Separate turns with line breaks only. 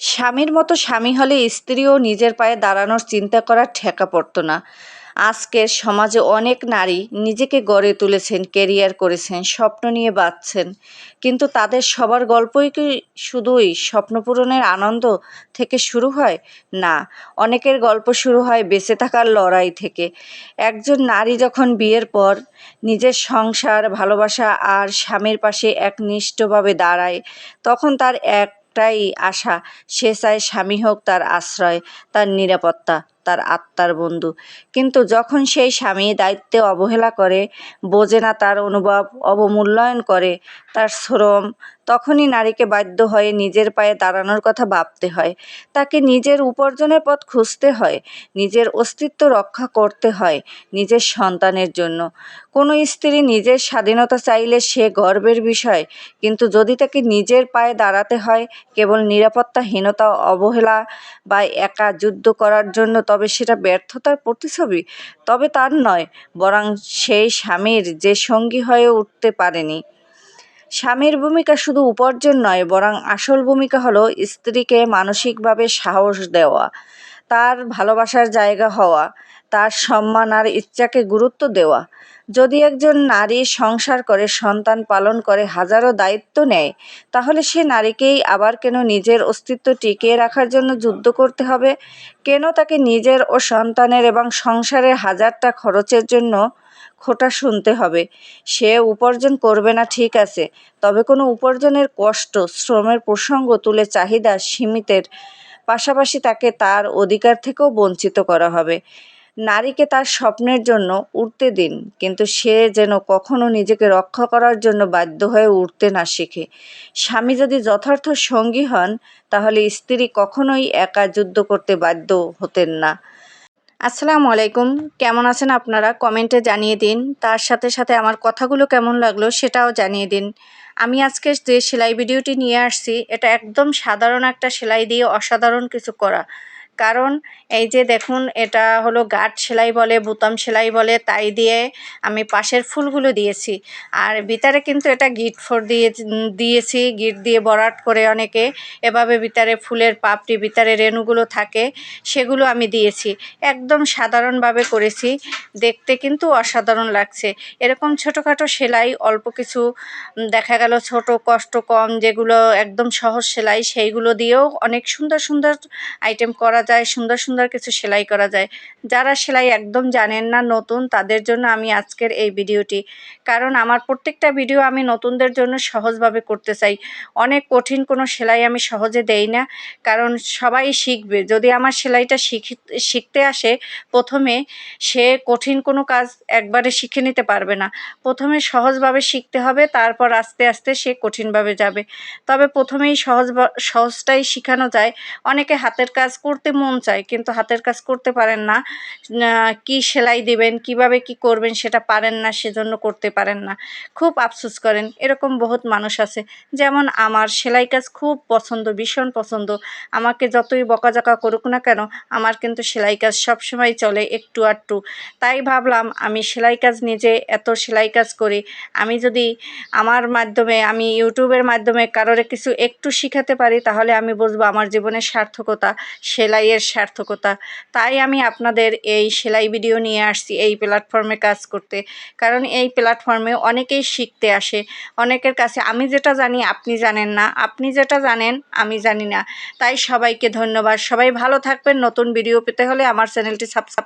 স্বামীর মতো স্বামী হলে স্ত্রীও নিজের পায়ে দাঁড়ানোর চিন্তা করার ঠেকা পড়তো না। আজকের সমাজে অনেক নারী নিজেকে গড়ে তুলেছেন, কেরিয়ার করেছেন, স্বপ্ন নিয়ে বাঁচছেন। কিন্তু তাদের সবার গল্পই কি শুধুই স্বপ্নপূরণের আনন্দ থেকে শুরু হয়? না, অনেকের গল্প শুরু হয় বেঁচে থাকার লড়াই থেকে। একজন নারী যখন বিয়ের পর নিজের সংসার, ভালোবাসা আর স্বামীর পাশে একনিষ্ঠভাবে দাঁড়ায়, তখন তার একটাই আশা সে চায় স্বামী হোক তার আশ্রয় তার নিরাপত্তা। তার আত্মার বন্ধু। কিন্তু যখন সেই স্বামী দায়িত্বে অবহেলা করে, বোঝে না তার অনুভব অবমূল্যায়ন করে, তার শ্রম, তখনই নারীকে বাধ্য হয়ে নিজের পায়ে দাঁড়ানোর কথা ভাবতে হয়। তাকে নিজের উপার্জনের পথ খুঁজতে হয়, নিজের অস্তিত্ব রক্ষা করতে হয় নিজের সন্তানের জন্য। কোনো স্ত্রী নিজের স্বাধীনতা চাইলে সে গর্বের বিষয়, কিন্তু যদি তাকে নিজের পায়ে দাঁড়াতে হয়, কেবল নিরাপত্তাহীনতা, অবহেলা বা একা যুদ্ধ করার জন্য, তবে সেটা ব্যর্থতার প্রতিছবি তবে তার নয়, বরং সেই স্বামীর যে সঙ্গী হয়ে উঠতে পারেনি। স্বামীর ভূমিকা শুধু উপার্জন নয়, বরং আসল ভূমিকা হলো স্ত্রীকে মানসিকভাবে সাহস দেওয়া, তার ভালোবাসার জায়গা হওয়া। তার সম্মান আর ইচ্ছাকে গুরুত্ব দেওয়া। যদি একজন নারী সংসার করে, সন্তান পালন করে, হাজারো দায়িত্ব নেয়, তাহলে সে নারীকেই আবার কেন নিজের অস্তিত্ব টিকিয়ে রাখার জন্য যুদ্ধ করতে হবে? কেন তাকে নিজের ও সন্তানের এবং সংসারের হাজারটা খরচের জন্য খোটা শুনতে হবে? সে উপার্জন করবে না, ঠিক আছে, তবে কোনো উপার্জনের কষ্ট, শ্রমের প্রসঙ্গ তুলে চাহিদা সীমিতের পাশাপাশি তাকে তার অধিকার থেকেও বঞ্চিত করা হবে। নারীকে তার স্বপ্নের জন্য উঠতে দিন, কিন্তু সে যেন কখনো নিজেকে রক্ষা করার জন্য বাধ্য হয়ে উঠতে না শেখে। স্বামী যদি যথার্থ সঙ্গী হন, তাহলে স্ত্রী কখনোই একা যুদ্ধ করতে বাধ্য হতেন না। আসসালামু আলাইকুম, কেমন আছেন আপনারা? কমেন্টে জানিয়ে দিন। তার সাথে সাথে আমার কথাগুলো কেমন লাগল সেটাও জানিয়ে দিন। আমি আজকে যে সেলাই ভিডিওটি নিয়ে আসছি, এটা একদম সাধারণ একটা সেলাই দিয়ে অসাধারণ কিছু করা। কারণ এই যে দেখুন, এটা হলো গাঠ সেলাই বলে, বুতাম সেলাই বলে, তাই দিয়ে আমি পাশের ফুলগুলো দিয়েছি। আর ভিতরে কিন্তু এটা গিট ফোর দিয়ে দিয়েছি, গিট দিয়ে বরাট করে অনেকে। এভাবে ভিতরে ফুলের পাপড়ি, ভিতরে রেণুগুলো থাকে, সেগুলো আমি দিয়েছি। একদম সাধারণভাবে করেছি। দেখতে কিন্তু অসাধারণ লাগছে। এরকম ছোটোখাটো সেলাই অল্প কিছু দেখা গেল ছোট, কষ্ট কম, যেগুলো একদম সহজ সেলাই, সেইগুলো দিয়েও অনেক সুন্দর সুন্দর আইটেম করা যায়, সুন্দর সুন্দর কিছু সেলাই করা যায়। যারা সেলাই একদম জানেন না, নতুন, তাদের জন্য আমি আজকের এই ভিডিওটি। কারণ আমার প্রত্যেকটা ভিডিও আমি নতুনদের জন্য সহজভাবে করতে চাই। অনেক কঠিন কোনো সেলাই আমি সহজে দেই না। কারণ সবাই শিখবে। যদি আমার সেলাইটা শিখতে আসে, প্রথমে সে কঠিন কোনো কাজ একবারে শিখে নিতে পারবে না। প্রথমে সহজভাবে শিখতে হবে, তারপর আস্তে আস্তে সে কঠিনভাবে যাবে। তবে প্রথমেই সহজ সহজটাই শেখানো যায়। অনেকে হাতের কাজ করতে মন চায়, কিন্তু হাতের কাজ করতে পারেন না। কি সেলাই দিবেন, কীভাবে কি করবেন সেটা পারেন না, সেজন্য করতে পারেন না। খুব আফসোস করেন, এরকম বহুত মানুষ আছে। যেমন আমার সেলাই কাজ খুব পছন্দ, ভীষণ পছন্দ। আমাকে যতই বকাঝকা করুক না কেন, আমার কিন্তু সেলাই কাজ সবসময় চলে একটু আটটু তাই ভাবলাম, আমি সেলাই কাজ নিজে এত সেলাই কাজ করি, আমি যদি আমার মাধ্যমে, আমি ইউটিউবের মাধ্যমে কারোর কিছু একটু শিখাতে পারি, তাহলে আমি বুঝব আমার জীবনের সার্থকতা সেলাইয়ের সার্থকতা। তাই আমি আপনাদের এই সেলাই ভিডিও নিয়ে আসছি এই প্ল্যাটফর্মে কাজ করতে। কারণ এই প্ল্যাটফর্মে অনেকেই শিখতে আসে। অনেকের কাছে, আমি যেটা জানি, আপনি জানেন না। আপনি যেটা জানেন, আমি জানি না। তাই সবাইকে ধন্যবাদ। সবাই ভালো থাকবেন। নতুন ভিডিও পেতে হলে আমার চ্যানেলটি সাবস্ক্রাইব